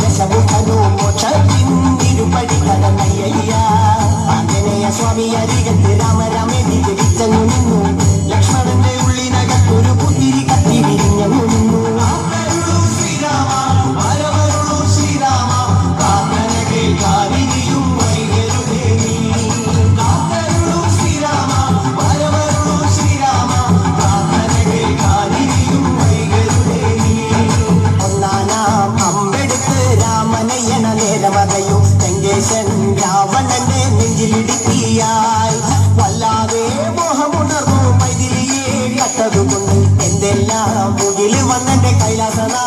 దశముఖను మోచ నిరుపడి కదనయ్యయ్య. രാവണനെ നെഞ്ചിലിടുക്കിയായി. വല്ലാതെ മോഹമുണർന്നു മൈതിലിയെ കട്ടതുകൊണ്ട് എന്തെല്ലാം മുകിൽ വന്നെന്റെ കൈലാസനാ